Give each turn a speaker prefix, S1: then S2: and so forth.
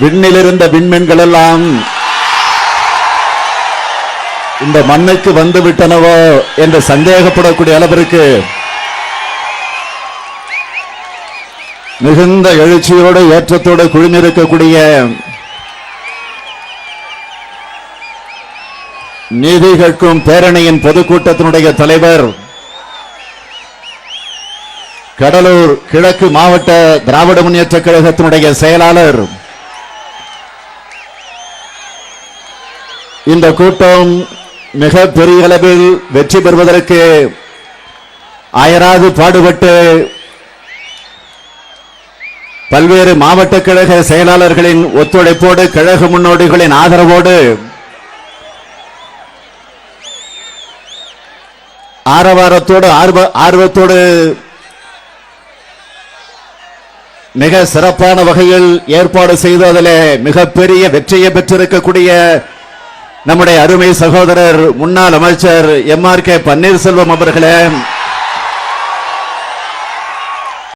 S1: விண்ணிலிருந்த விண்மீன்கள் எல்லாம் இந்த மண்ணுக்கு வந்து விட்டனவோ என்று சந்தேகப்படக்கூடிய அளவிற்கு மிகுந்த எழுச்சியோடு ஏற்றத்தோடு குழுமிருக்கக்கூடிய நீதி கேட்கும் பேரணியின் பொதுக்கூட்டத்தினுடைய தலைவர் கடலூர் கிழக்கு மாவட்ட திராவிட முன்னேற்ற கழகத்தினுடைய செயலாளர் இந்த கூட்டம் மிக பெரிய அளவில் வெற்றி பெறுவதற்கு அயராது பாடுபட்டு பல்வேறு மாவட்ட கழக செயலாளர்களின் ஒத்துழைப்போடு கழக முன்னோடிகளின் ஆதரவோடு ஆரவாரத்தோடு ஆர்வ ஆர்வத்தோடு மிக சிறப்பான வகையில் ஏற்பாடு செய்து அதிலே மிகப்பெரிய வெற்றியை பெற்றிருக்கக்கூடிய நம்முடைய அருமை சகோதரர் முன்னாள் அமைச்சர் எம் ஆர் கே பன்னீர்செல்வம் அவர்களே